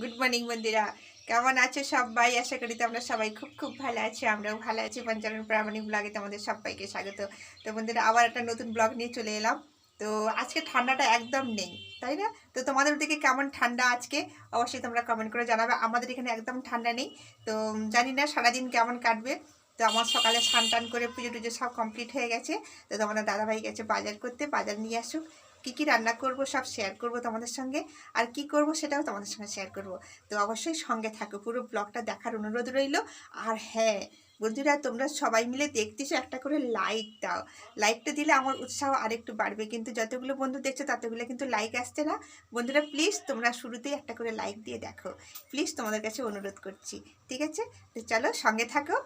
Good morning বন্ধুরা। কেমন আছো সবাই? আশা করি তোমরা সবাই খুব খুব ভালো আছি, আমরাও ভালো আছি। পঞ্চানন প্রামাণিক ব্লগে তোমাদের সবাইকে স্বাগত। তো বন্ধুরা, আবার একটা নতুন ব্লগ নিয়ে চলে এলাম। তো আজকে ঠান্ডাটা একদম নেই, তাই না? তো তোমাদের দিকে কেমন ঠান্ডা আজকে? অবশ্যই তোমরা কমেন্ট করে জানাবে। আমাদের এখানে একদম ঠান্ডা নেই। তো জানি না, সারাদিন কেমন কাটবে। তো আমার সকালে স্নান টান করে পুজো টুজো সব কমপ্লিট হয়ে গেছে। তো তোমাদের দাদাভাই গেছে বাজার করতে। বাজার নিয়ে আসুক। কী কী রান্না করব, সব শেয়ার করব তোমাদের সঙ্গে। আর কি করব সেটাও তোমাদের সঙ্গে শেয়ার করব। তো অবশ্যই সঙ্গে থাকো, পুরো ব্লগটা দেখার অনুরোধ রইল। আর হ্যাঁ বন্ধুরা, তোমরা সবাই মিলে দেখতেছো একটা করে লাইক দাও। লাইকটা দিলে আমার উৎসাহ আরেকটু বাড়বে। কিন্তু যতগুলো বন্ধু দেখছ, ততগুলো কিন্তু লাইক আসছে না। বন্ধুরা প্লিজ তোমরা শুরুতেই একটা করে লাইক দিয়ে দেখো। প্লিজ তোমাদের কাছে অনুরোধ করছি। ঠিক আছে? তো চলো, সঙ্গে থাকো।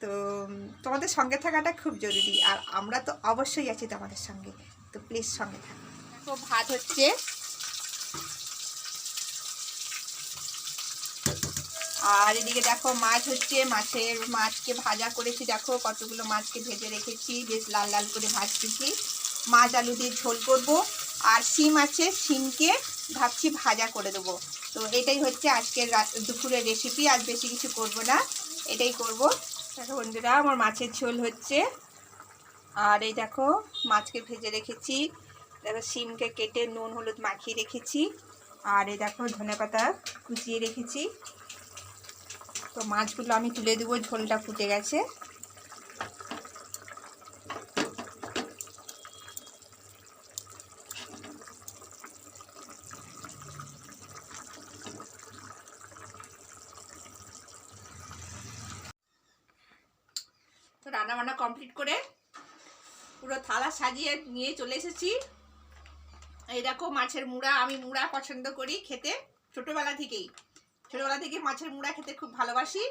তো তোমাদের সঙ্গে থাকাটা খুব জরুরি। আর আমরা তো অবশ্যই আছি তোমাদের সঙ্গে। তো প্লিজ সঙ্গে থাকো। দেখো, ভাত হচ্ছে। আর এদিকে দেখো, মাছ হচ্ছে, মাছের মাছকে ভাজা করেছি। দেখো, কতগুলো মাছকে ভেজে রেখেছি। বেশ লাল লাল করে ভাজতেছি। মাছ আলু দিয়ে ঝোল করব। আর শিম আছে, শিমকে ভাবছি ভাজা করে দেবো। তো এটাই হচ্ছে আজকের দুপুরের রেসিপি আর বেশি কিছু করব না। এটাই করব। দেখো বন্ধুরা, আমার মাছের ঝোল হচ্ছে। আর এই দেখো, মাছকে ভেজে রেখেছি। দেখো শিমকে কেটে নুন, হলুদ মাখিয়ে রেখেছি। আর এই দেখো ধনে পাতা কুচিয়ে রেখেছি। তো মাছগুলো আমি তুলে দেবো, ঝোলটা ফুটে গেছে। তো রান্না বান্না কমপ্লিট করে পুরো থালা সাজিয়ে নিয়ে চলে এসেছি। এই দেখো মাছের মুড়া, আমি মুড়া পছন্দ করি খেতে, ছোটবেলা থেকেই। ছোটবেলা থেকে মাছের মুড়া খেতে খুব ভালোবাসি।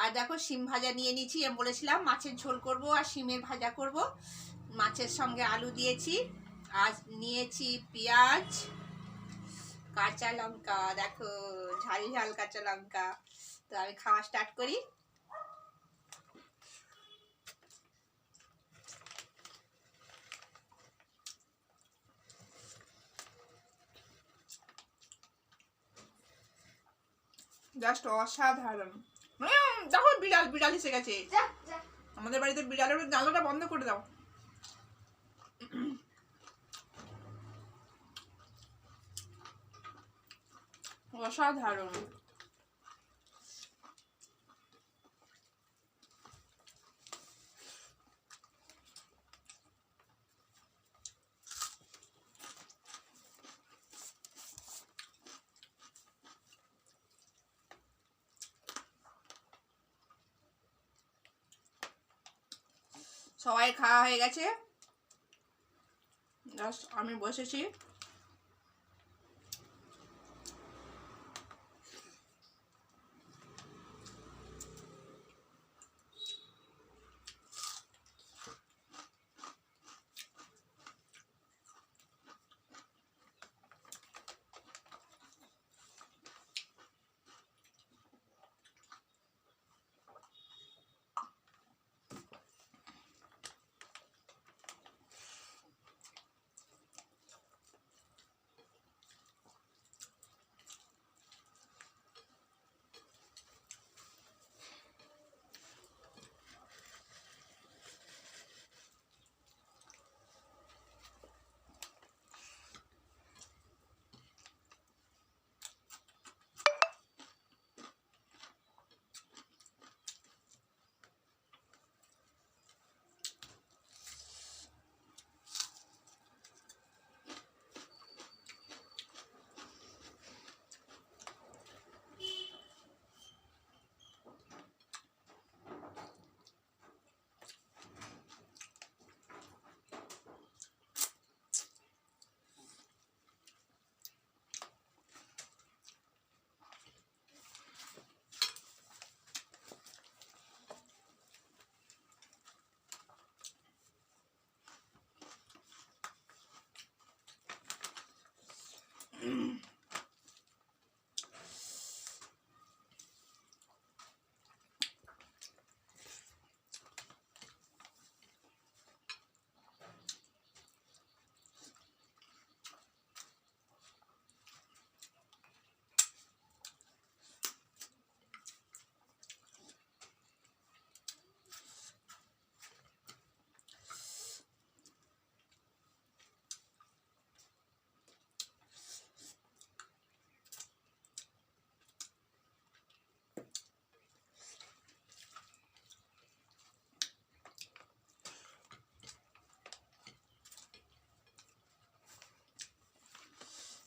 আর দেখো শিম ভাজা নিয়ে নিয়েছি, আমি বলেছিলাম মাছের ঝোল করব আর শিমের ভাজা করব। মাছের সঙ্গে আলু দিয়েছি আর নিয়েছি পেঁয়াজ, কাঁচা লঙ্কা, দেখো ঝাল ঝাল কাঁচা লঙ্কা। তো আমি খাওয়া স্টার্ট করি। জাস্ট অসাধারণ। মানে দেখো বিড়াল বিড়াল এসে গেছে। আমাদের বাড়িতে বিড়ালের জানলাটা বন্ধ করে দাও। অসাধারণ। সবাই খাওয়া হয়ে গেছে। জাস্ট আমি বসেছি।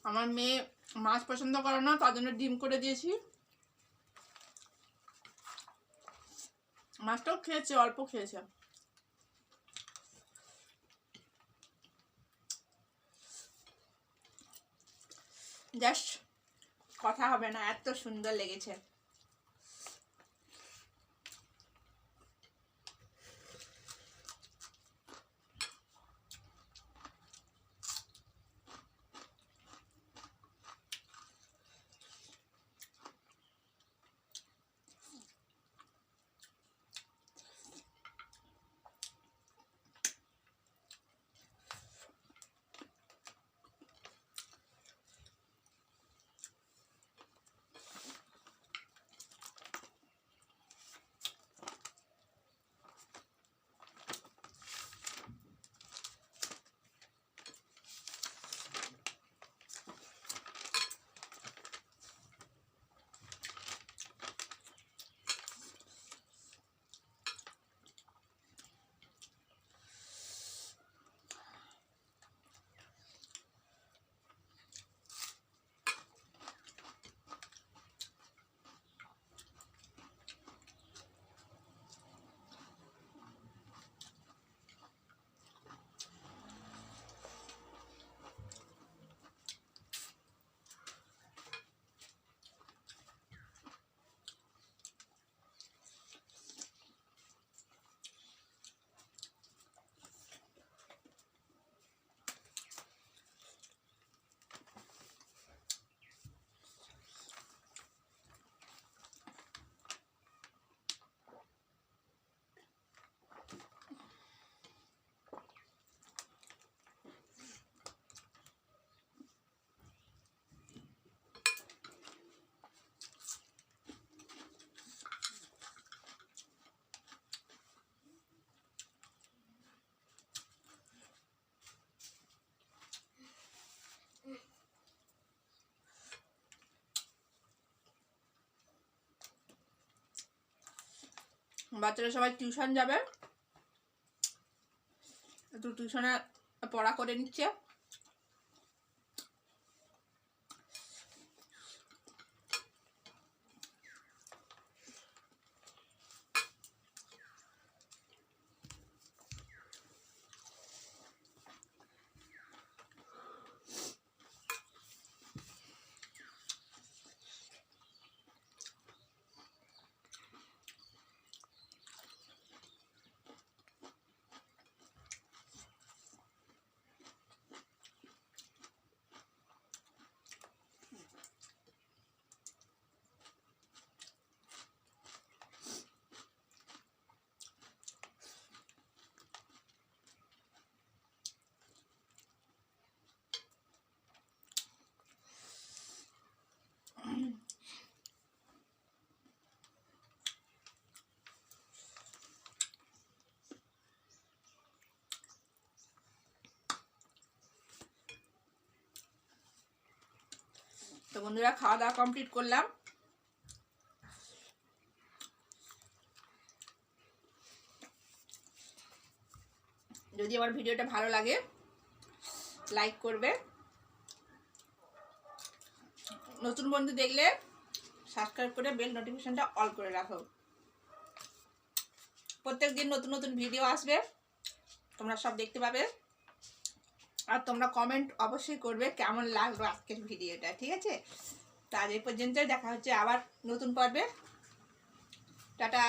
আমার মেয়ে মাছ পছন্দ করে না, তার জন্য ডিম করে দিয়েছি। মাছটাও খেয়েছে, অল্প খেয়েছে। জাস্ট, কথা হবে না, এত সুন্দর লেগেছে। বাচ্চারা সবাই টিউশন যাবে। একটু টিউশনে পড়া করে নিচ্ছে। বন্ধুরা, খাওয়া দাওয়া কমপ্লিট করলাম। যদি আমার ভিডিওটা ভালো লাগে লাইক করবে। নতুন বন্ধু দেখলে সাবস্ক্রাইব করে বেল নোটিফিকেশনটা অল করে রাখো। প্রত্যেক দিন নতুন নতুন ভিডিও আসবে, তোমরা সব দেখতে পাবে। আর তোমরা কমেন্ট অবশ্যই করবে কেমন লাগল আজকের ভিডিওটা ঠিক আছে? তার এই পর্যন্তই, দেখা হচ্ছে আবার নতুন পর্বে। টাটা।